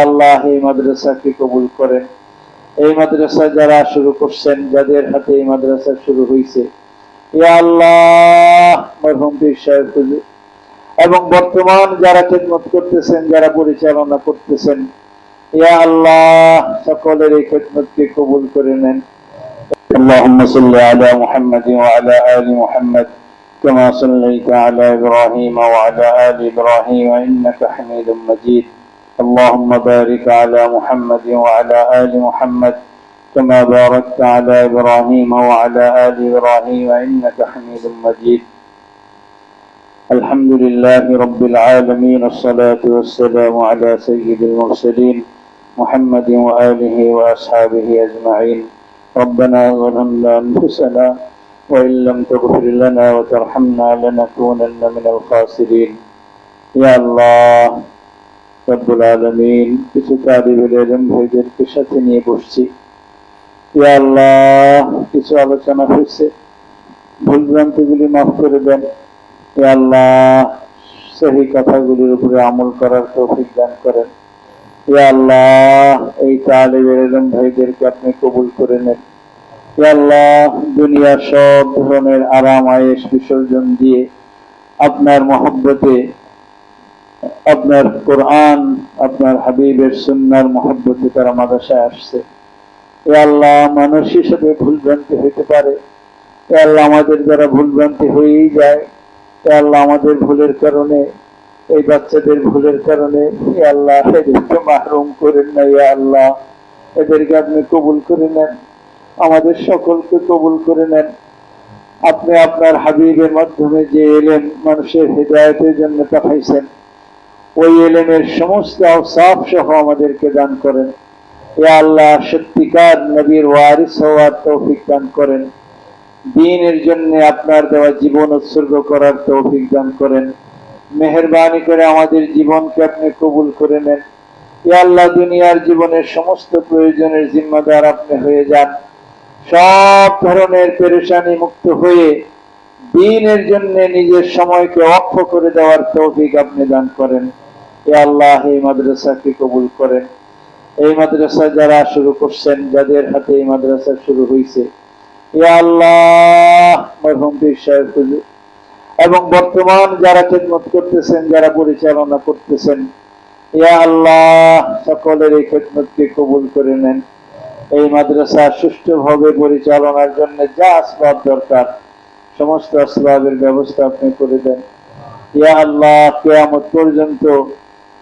আল্লাহ এই মাদ্রাসাকে কবুল করেন এই মাদ্রাসা যারা শুরু করছেন যাদের হাতে এই মাদ্রাসা শুরু হয়েছে ইয়া আল্লাহ মরহুম পীর সাহেব হুজুর এবং বর্তমান যারা খেদমত করতেছেন যারা পরিচালনা করতেছেন ইয়া আল্লাহ সকলের এই খেদমতকে কবুল করে নেন اللهم صل على محمد وعلى آل محمد كما صليت على إبراهيم وعلى آل إبراهيم إنك حميد مجيد اللهم بارك على محمد وعلى آل محمد كما باركت على إبراهيم وعلى آل إبراهيم إنك حميد مجيد. الحمد لله رب العالمين الصلاة والسلام على سيد المرسلين محمد وآله وأصحابه أجمعين. ربنا ظلمنا أنفسنا وإن لم تغفر لنا وترحمنا لنكونن من الخاسرين. يا الله রব্বুল আলমিন কিছু তালিবুল এলম ভাইদেরকে সাথে নিয়ে বসছি। ইয়া আল্লাহ, কিছু আলোচনা হয়েছে। ভুল ভ্রান্তিগুলি মাফ করে দেন। ইয়া আল্লাহ সেই কথাগুলির উপরে আমল করার তৌফিক দান করেন। ইয়া আল্লাহ, এই তালিবুল এলম ভাইদেরকে আপনি কবুল করে নেন। ইয়া আল্লাহ, দুনিয়ার সব ধরনের আরাম আয়েস বিসর্জন দিয়ে আপনার মহব্বতে আপনার কোরআন, আপনার হাবিবের সুন্নার মহব্বতে তারা মাদ্রাসায় আসছে। এ আল্লাহ মানুষ হিসেবে ভুলভ্রান্তি হইতে পারে। এ আল্লাহ আমাদের দ্বারা ভুলভ্রান্তি হয়েই যায়। এ আল্লাহ আমাদের ভুলের কারণে, এই বাচ্চাদের ভুলের কারণে এ আল্লাহ এদেরকে মাহরুম করেন না, ইয়া আল্লাহ। এদেরকে আপনি কবুল করে নেন। আমাদের সকলকে কবুল করে নেন। আপনি আপনার হাবিবের মাধ্যমে যে এলেন মানুষের হৃদায়তের জন্য পাঠাইছেন। ওই এলেমের সমস্ত অসাফ সহ আমাদেরকে দান করেন। এ আল্লাহ সত্যিকার নবীর ওয়ারিস হওয়ার তৌফিক দান করেন। দিনের জন্য আপনার দেওয়া জীবন উৎসর্গ করার তৌফিক দান করেন। মেহরবানি করে আমাদের জীবনকে আপনি কবুল করে নেন। এ আল্লাহ দুনিয়ার জীবনের সমস্ত প্রয়োজনের জিম্মাদার আপনি হয়ে যান। সব ধরনের পেরেশানি মুক্ত হয়ে দিনের জন্য নিজের সময়কে অক্ষ করে দেওয়ার তৌফিক আপনি দান করেন। আল্লাহ এই মাদ্রাসাকে কবুল করেন। এই মাদ্রাসা যারা শুরু করছেন, যাদের হাতে এই মাদ্রাসা শুরু হয়েছে আল্লাহ এবং বর্তমান যারা খেদমত করতেছেন, যারা পরিচালনা করতেছেন, ইয়া আল্লাহ, সকলের এই খেদমতকে কবুল করে নেন। এই মাদ্রাসা সুষ্ঠুভাবে পরিচালনার জন্য যা আসবাব দরকার, সমস্ত আসবাবের ব্যবস্থা আপনি করে দেন। ইয়া আল্লাহ, কেয়ামত পর্যন্ত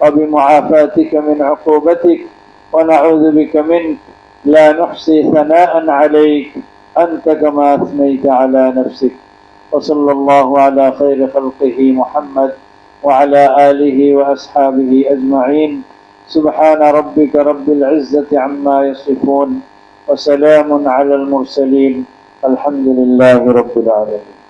وبمعافاتك من عقوبتك ونعوذ بك منك. لا نحصي ثناء عليك. أنت كما أثنيت على نفسك. وصلى الله على خير خلقه محمد وعلى آله وأصحابه أجمعين. سبحان ربك رب العزة عما يصفون وسلام على المرسلين. الحمد لله رب العالمين.